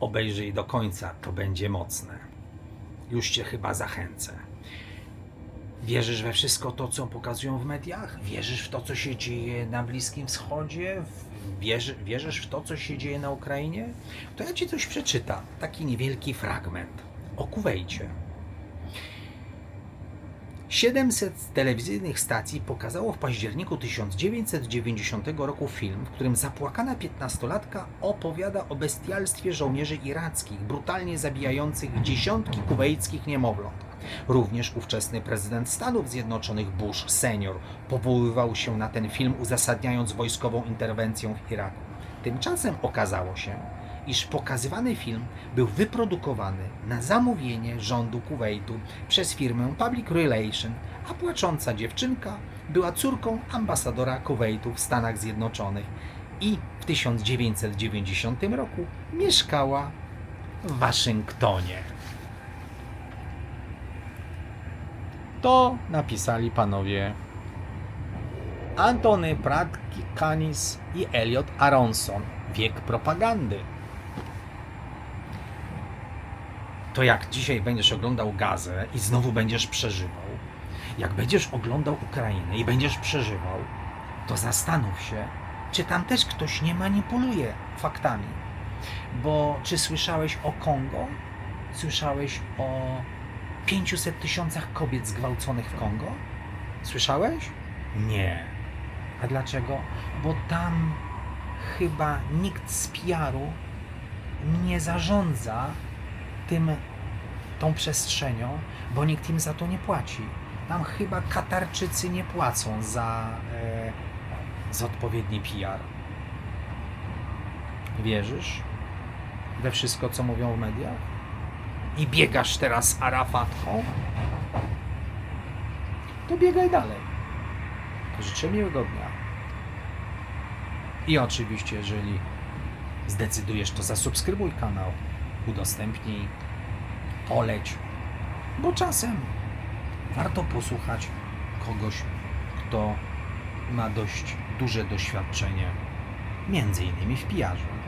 Obejrzyj do końca, to będzie mocne. Już cię chyba zachęcę. Wierzysz we wszystko to, co pokazują w mediach? Wierzysz w to, co się dzieje na Bliskim Wschodzie? Wierzy, wierzysz w to, co się dzieje na Ukrainie? To ja ci coś przeczytam. Taki niewielki fragment o Kuwejcie. 700 telewizyjnych stacji pokazało w październiku 1990 roku film, w którym zapłakana piętnastolatka opowiada o bestialstwie żołnierzy irackich, brutalnie zabijających dziesiątki kuwejckich niemowląt. Również ówczesny prezydent Stanów Zjednoczonych Bush senior powoływał się na ten film, uzasadniając wojskową interwencję w Iraku. Tymczasem okazało się, iż pokazywany film był wyprodukowany na zamówienie rządu Kuwejtu przez firmę Public Relation, a płacząca dziewczynka była córką ambasadora Kuwejtu w Stanach Zjednoczonych i w 1990 roku mieszkała w Waszyngtonie. To napisali panowie Antony Pratkanis i Elliot Aronson. Wiek propagandy. To jak dzisiaj będziesz oglądał gazę i znowu będziesz przeżywał, jak będziesz oglądał Ukrainę i będziesz przeżywał, to zastanów się, czy tam też ktoś nie manipuluje faktami. Bo czy słyszałeś o Kongo? Słyszałeś o 500 tysiącach kobiet zgwałconych w Kongo? Słyszałeś? Nie. A dlaczego? Bo tam chyba nikt z PR-u nie zarządza tym, tą przestrzenią, bo nikt im za to nie płaci. Tam chyba Katarczycy nie płacą za, e, za odpowiedni PR. Wierzysz we wszystko, co mówią w mediach? I biegasz teraz Arafatką? To biegaj dalej. Życzę miłego dnia. I oczywiście, jeżeli zdecydujesz, to zasubskrybuj kanał, udostępnij, poleć, bo czasem warto posłuchać kogoś, kto ma dość duże doświadczenie, między innymi w PR-ze.